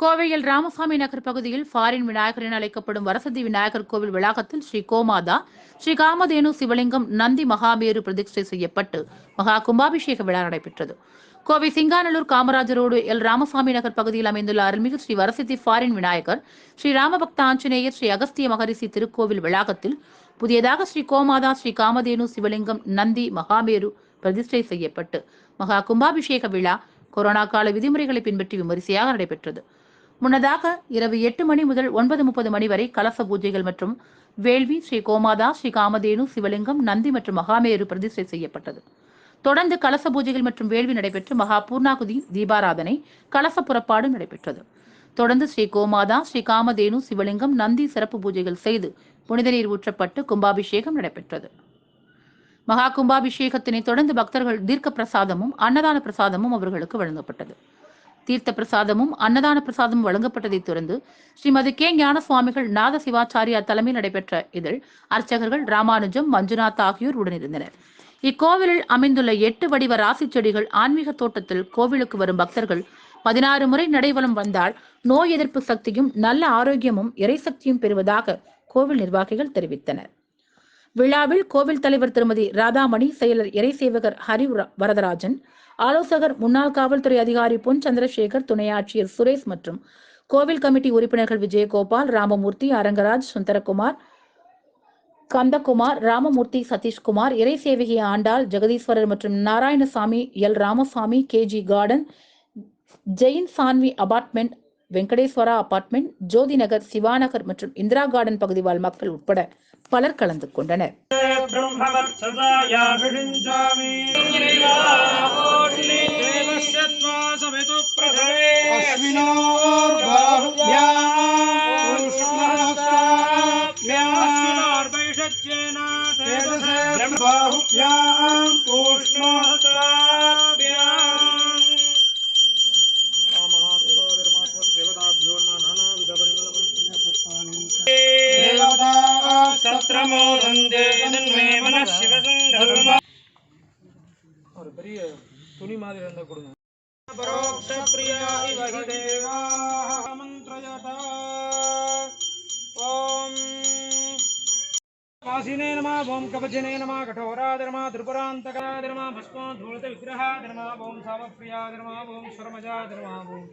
கோவையில் ராமசாமி நகர் பகுதியில் ஃபாரின் விநாயகர் என அழைக்கப்படும் வரசதி விநாயகர் கோவில் வளாகத்தில் ஸ்ரீ கோமாதா ஸ்ரீ காமதேனு சிவலிங்கம் நந்தி மகாமேரு பிரதிஷ்டை செய்யப்பட்டு மகா கும்பாபிஷேக விழா நடைபெற்றது. கோவை சிங்காநல்லூர் காமராஜர் ரோடு எல் ராமசாமி நகர் பகுதியில் அமைந்துள்ள அருள்மிகு ஸ்ரீ வரசித்தி ஃபாரின் விநாயகர் ஸ்ரீ ராமபக்த ஆஞ்சநேயர் ஸ்ரீ அகஸ்திய மகரிஷி திருக்கோவில் வளாகத்தில் புதியதாக ஸ்ரீ கோமாதா ஸ்ரீ காமதேனு சிவலிங்கம் நந்தி மகாமேரு பிரதிஷ்டை செய்யப்பட்டு மகா கும்பாபிஷேக விழா கொரோனா கால விதிமுறைகளை பின்பற்றி விமரிசையாக நடைபெற்றது. முன்னதாக இரவு எட்டு மணி முதல் ஒன்பது முப்பது மணி வரை கலச பூஜைகள் மற்றும் வேள்வி ஸ்ரீ கோமாதா ஸ்ரீ காமதேனு சிவலிங்கம் நந்தி மற்றும் மகாமேரு பிரதிஷ்டை செய்யப்பட்டது. தொடர்ந்து கலச பூஜைகள் மற்றும் வேள்வி நடைபெற்று மகா பூர்ணாகுதி தீபாராதனை கலச புறப்பாடு நடைபெற்றது. தொடர்ந்து ஸ்ரீ கோமாதா ஸ்ரீ காமதேனு சிவலிங்கம் நந்தி சிறப்பு பூஜைகள் செய்து புனித நீர் ஊற்றப்பட்டு கும்பாபிஷேகம் நடைபெற்றது. மகா கும்பாபிஷேகத்தினை தொடர்ந்து பக்தர்கள் தீர்க்க பிரசாதமும் அன்னதான பிரசாதமும் அவர்களுக்கு வழங்கப்பட்டது. தீர்த்த பிரசாதமும் அன்னதான பிரசாதமும் வழங்கப்பட்டதைத் தொடர்ந்து ஸ்ரீமதி கே. ஞான சுவாமிகள் நாத சிவாச்சாரியார் தலைமையில் நடைபெற்ற இதில் அர்ச்சகர்கள் ராமானுஜம் மஞ்சுநாத் ஆகியோர் உடனிருந்தனர். இக்கோவிலில் அமைந்துள்ள எட்டு வடிவ ராசி செடிகள் ஆன்மீக தோட்டத்தில் கோவிலுக்கு வரும் பக்தர்கள் பதினாறு முறை நடைவலம் வந்தால் நோய் எதிர்ப்பு சக்தியும் நல்ல ஆரோக்கியமும் இறைசக்தியும் பெறுவதாக கோவில் நிர்வாகிகள் தெரிவித்தனர். விழாவில் கோவில் தலைவர் திருமதி ராதாமணி செயலர் இறை சேவகர் ஹரி வரதராஜன் ஆலோசகர் முன்னாள் காவல்துறை அதிகாரி பொன் சந்திரசேகர் துணை ஆட்சியர் சுரேஷ் மற்றும் கோவில் கமிட்டி உறுப்பினர்கள் விஜயகோபால் ராமமூர்த்தி அரங்கராஜ் சுந்தரகுமார் கந்தகுமார் ராமமூர்த்தி சதீஷ்குமார் இறை சேவகி ஆண்டாள் ஜெகதீஸ்வரர் மற்றும் Narayanasamy L. Ramasamy KG garden Jain Saanvi apartment Venkateswara apartment Jothinagar Sivanagar மற்றும் இந்திரா கார்டன் பகுதி வாழ் மக்கள் உட்பட பலர் கலந்து கொண்டனர் ब्रह्मवत्सदाया विषिञ्चामि सत्रमोदन्दे तन्मे मनः शिवसङ्कल्प ஒரு பெரிய துணி மாதிரி இருந்தா கொடுங்க பரோக்ஷ பிரியா இவ ஹி தேவாः மந்திரயதா ஓம் वासिने नमः ॐ कवचने नमः कठोराय नमः त्रिपुरान्तकाय नमः भस्मो धूलित विग्रहाय नमः ॐ सावप्रियाय नमः ॐ